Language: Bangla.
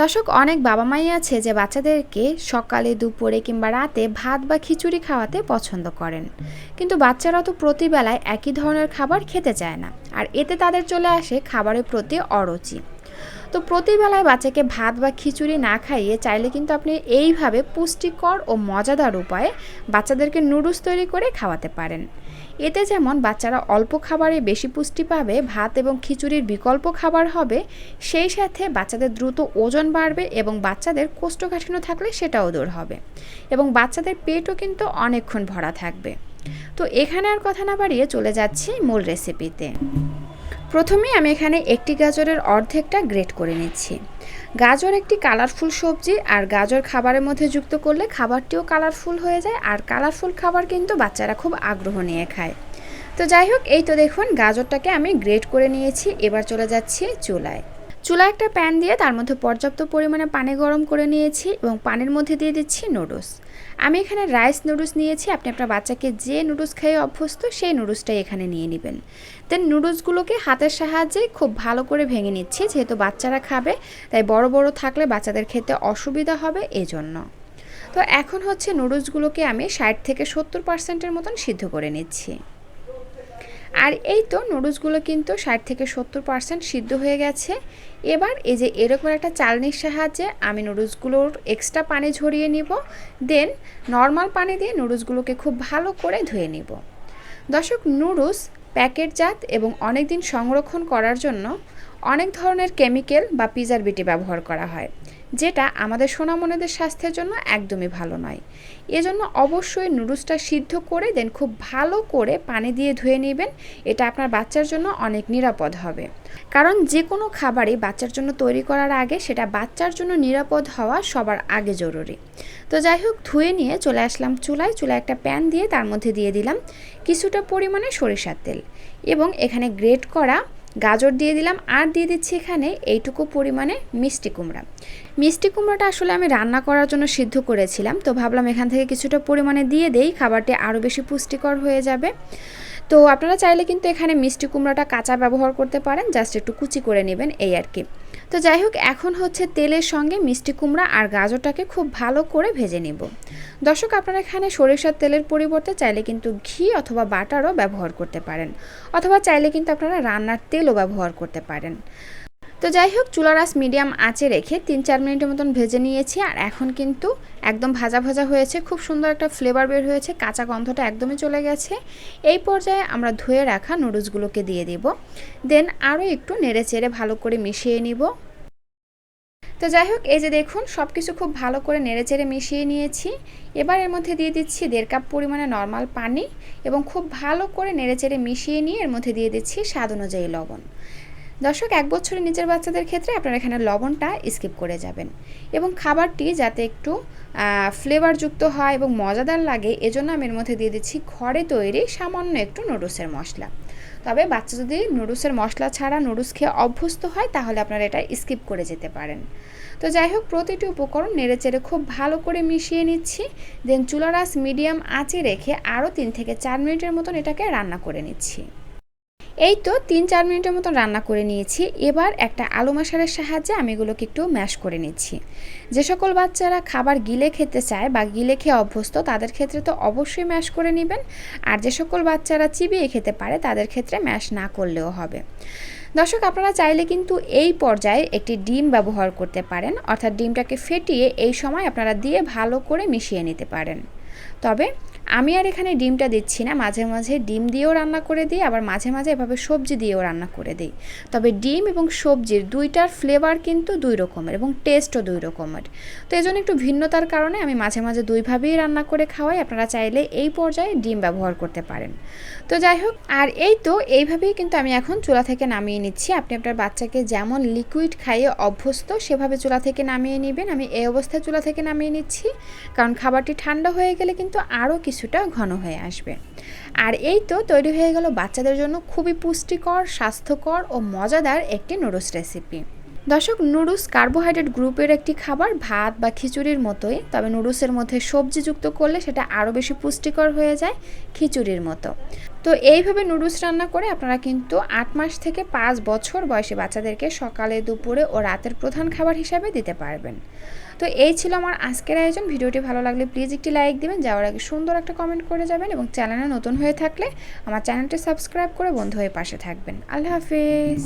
দর্শক, অনেক বাবা মাই আছে যে বাচ্চাদেরকে সকালে, দুপুরে কিংবা রাতে ভাত বা খিচুড়ি খাওয়াতে পছন্দ করেন। কিন্তু বাচ্চারা তো প্রতিবেলায় একই ধরনের খাবার খেতে চায় না। আর এতে তাদের চলে আসে খাবারের প্রতি অরুচি। তো প্রতিবেলায় বাচ্চাকে ভাত বা খিচুড়ি না খাইয়ে চাইলে কিন্তু আপনি এইভাবে পুষ্টিকর ও মজাদার উপায়ে বাচ্চাদেরকে নুডলস তৈরি করে খাওয়াতে পারেন। এতে যেমন বাচ্চারা অল্প খাবারে বেশি পুষ্টি পাবে, ভাত এবং খিচুড়ির বিকল্প খাবার হবে, সেই সাথে বাচ্চাদের দ্রুত ওজন বাড়বে এবং বাচ্চাদের কোষ্ঠকাঠিন্য থাকলে সেটাও দূর হবে এবং বাচ্চাদের পেটও কিন্তু অনেকক্ষণ ভরা থাকবে। তো এখানে আর কথা না বাড়িয়ে চলে যাচ্ছি মূল রেসিপিতে প্রথমেই আমি এখানে একটি গাজরের অর্ধেকটা গ্রেট করে নিচ্ছি। গাজর একটি কালারফুল সবজি আর গাজর খাবারের মধ্যে যুক্ত করলে খাবারটিও কালারফুল হয়ে যায় আর কালারফুল খাবার কিন্তু বাচ্চারা খুব আগ্রহ নিয়ে খায়। তো যাই হোক, এই তো দেখুন, গাজরটাকে আমি গ্রেট করে নিয়েছি। এবার চলে যাচ্ছি চুলায়। চুলায় একটা প্যান দিয়ে তার মধ্যে পর্যাপ্ত পরিমাণে পানি গরম করে নিয়েছি এবং পানির মধ্যে দিয়ে দিচ্ছি নুডলস। আমি এখানে রাইস নুডলস নিয়েছি। আপনি আপনার বাচ্চাকে যে নুডলস খেয়ে অভ্যস্ত, সেই নুডলসটাই এখানে নিয়ে নেবেন। দেন নুডলসগুলোকে হাতের সাহায্যে খুব ভালো করে ভেঙে নিচ্ছি, যেহেতু বাচ্চারা খাবে, তাই বড় বড় থাকলে বাচ্চাদের খেতে অসুবিধা হবে এজন্য। তো এখন হচ্ছে নুডলসগুলোকে আমি ষাট থেকে সত্তর পার্সেন্টের মতন সিদ্ধ করে নিচ্ছি। আর এই তো নুডলসগুলো কিন্তু ষাট থেকে সত্তর পার্সেন্ট সিদ্ধ হয়ে গেছে। এবার এই যে এরকম একটা চালনির সাহায্যে আমি নুডলসগুলোর এক্সট্রা পানি ঝরিয়ে নিব। দেন নর্মাল পানি দিয়ে নুডলসগুলোকে খুব ভালো করে ধুয়ে নিব। দর্শক নুডলস প্যাকেটজাত এবং অনেক দিন সংরক্ষণ করার জন্য অনেক ধরনের কেমিক্যাল বা প্রিজারভেটিভ ব্যবহার করা হয়। যেটা আমাদের সোনামনেদের স্বাস্থ্যের জন্য একদমই ভালো নয়। এজন্য অবশ্যই নুডলসটা সিদ্ধ করে দেন, খুব ভালো করে পানি দিয়ে ধুয়ে নেবেন, এটা আপনার বাচ্চার জন্য অনেক নিরাপদ হবে। কারণ যে কোনো খাবারই বাচ্চার জন্য তৈরি করার আগে সেটা বাচ্চার জন্য নিরাপদ হওয়া সবার আগে জরুরি। তো যাই হোক, ধুয়ে নিয়ে চলে আসলাম চুলায় চুলায় একটা প্যান দিয়ে তার মধ্যে দিয়ে দিলাম কিছুটা পরিমাণে সরিষার তেল এবং এখানে গ্রেট করা গাজর দিয়ে দিলাম আর দিয়ে দিচ্ছি এখানে এইটুকু পরিমাণে মিষ্টি কুমড়া। মিষ্টি কুমড়াটা আসলে আমি রান্না করার জন্য সিদ্ধ করেছিলাম, তো ভাবলাম এখান থেকে কিছুটা পরিমাণে দিয়ে দেই, খাবারটি আরও বেশি পুষ্টিকর হয়ে যাবে। তো আপনারা চাইলে কিন্তু এখানে মিষ্টি কুমড়াটা কাঁচা ব্যবহার করতে পারেন, জাস্ট একটু কুচি করে নেবেন এই আর কি। তো যাই হোক, এখন হচ্ছে তেলের সঙ্গে মিষ্টি কুমড়া আর গাজরটাকে খুব ভালো করে ভেজে নেব। দর্শক, আপনারা এখানে সরিষার তেলের পরিবর্তে চাইলে কিন্তু ঘি অথবা বাটারও ব্যবহার করতে পারেন, অথবা চাইলে কিন্তু আপনারা রান্নার তেলও ব্যবহার করতে পারেন। তো যাই হোক চুলারাস মিডিয়াম আঁচে রেখে তিন চার মিনিটের মতন ভেজে নিয়েছি আর এখন কিন্তু একদম ভাজা ভাজা হয়েছে। খুব সুন্দর একটা ফ্লেভার বের হয়েছে, কাঁচা গন্ধটা একদমই চলে গেছে। এই পর্যায়ে আমরা ধুয়ে রাখা নুডলসগুলোকে দিয়ে দিব। দেন আরও একটু নেড়ে চেড়ে ভালো করে মিশিয়ে নিব। তো যাই হোক এই যে দেখুন সব কিছু খুব ভালো করে নেড়ে চেড়ে মিশিয়ে নিয়েছি। এবার এর মধ্যে দিয়ে দিচ্ছি দেড় কাপ পরিমাণে নর্মাল পানি এবং খুব ভালো করে নেড়ে চেড়ে মিশিয়ে নিয়ে এর মধ্যে দিয়ে দিচ্ছি স্বাদ অনুযায়ী লবণ। দর্শক, এক বছরের নিচের বাচ্চাদের ক্ষেত্রে আপনারা এখানে লবণটা স্কিপ করে যাবেন এবং খাবারটি যাতে একটু ফ্লেভারযুক্ত হয় এবং মজাদার লাগে, এজন্য আমি এর মধ্যে দিয়ে দিচ্ছি ঘরে তৈরি সামান্য একটু নুডলসের মশলা। তবে বাচ্চা যদি নুডলসের মশলা ছাড়া নুডলস খেয়ে অভ্যস্ত হয়, তাহলে আপনারা এটা স্কিপ করে যেতে পারেন। তো যাই হোক, প্রতিটি উপকরণ নেড়ে চেড়ে খুব ভালো করে মিশিয়ে নিচ্ছি দেন চুলারাস মিডিয়াম আঁচে রেখে আরও তিন থেকে চার মিনিটের মতন এটাকে রান্না করে নিচ্ছি। এই তো তিন চার মিনিটের মতো রান্না করে নিয়েছি। এবার একটা আলু মশারের সাহায্যে আমি এগুলোকে একটু ম্যাশ করে নিচ্ছি। যে সকল বাচ্চারা খাবার গিলে খেতে চায় বা গিলে খেয়ে অভ্যস্ত, তাদের ক্ষেত্রে তো অবশ্যই ম্যাশ করে নেবেন। আর যে সকল বাচ্চারা চিবিয়ে খেতে পারে, তাদের ক্ষেত্রে ম্যাশ না করলেও হবে। দর্শক, আপনারা চাইলে কিন্তু এই পর্যায়ে একটি ডিম ব্যবহার করতে পারেন। অর্থাৎ ডিমটাকে ফেটিয়ে এই সময় আপনারা দিয়ে ভালো করে মিশিয়ে নিতে পারেন। তবে আমি আর এখানে ডিমটা দিচ্ছি না। মাঝে মাঝে ডিম দিয়েও রান্না করে দিই, আবার মাঝে মাঝে এভাবে সবজি দিয়েও রান্না করে দিই। তবে ডিম এবং সবজির দুইটার ফ্লেভার কিন্তু দুই রকমের এবং টেস্টও দুই রকমের। তো এই জন্য একটু ভিন্নতার কারণে আমি মাঝে মাঝে দুইভাবেই রান্না করে খাওয়াই। আপনারা চাইলে এই পর্যায়ে ডিম ব্যবহার করতে পারেন। তো যাই হোক, আর এই তো, এইভাবেই কিন্তু আমি এখন চুলা থেকে নামিয়ে নিচ্ছি। আপনি আপনার বাচ্চাকে যেমন লিকুইড খাইয়ে অভ্যস্ত, সেভাবে চুলা থেকে নামিয়ে নেবেন। আমি এই অবস্থায় চুলা থেকে নামিয়ে নিচ্ছি। কারণ খাবারটি ঠান্ডা হয়ে গেলে কিন্তু আরও কিছুটা ঘন হয়ে আসবে। আর এই তো তৈরি হয়ে গেল বাচ্চাদের জন্য খুবই পুষ্টিকর, স্বাস্থ্যকর ও মজাদার একটি নুডলস রেসিপি দর্শক, নুডলস কার্বোহাইড্রেট গ্রুপের একটি খাবার, ভাত বা খিচুড়ির মতোই, তবে নুডলসের মধ্যে সবজি যুক্ত করলে সেটা আরও বেশি পুষ্টিকর হয়ে যায় খিচুড়ির মতো। তো এইভাবে নুডলস রান্না করে আপনারা কিন্তু আট মাস থেকে পাঁচ বছর বয়সী বাচ্চাদেরকে সকালে, দুপুরে ও রাতের প্রধান খাবার হিসাবে দিতে পারবেন। তো এই ছিল আমার আজকের আয়োজন। ভিডিওটি ভালো লাগলে প্লিজ একটি লাইক দিবেন, যাওয়ার আগে সুন্দর একটা কমেন্ট করে যাবেন এবং চ্যানেলে নতুন হয়ে থাকলে আমার চ্যানেলটি সাবস্ক্রাইব করে বন্ধু হয়ে পাশে থাকবেন। আল্লাহ হাফিজ।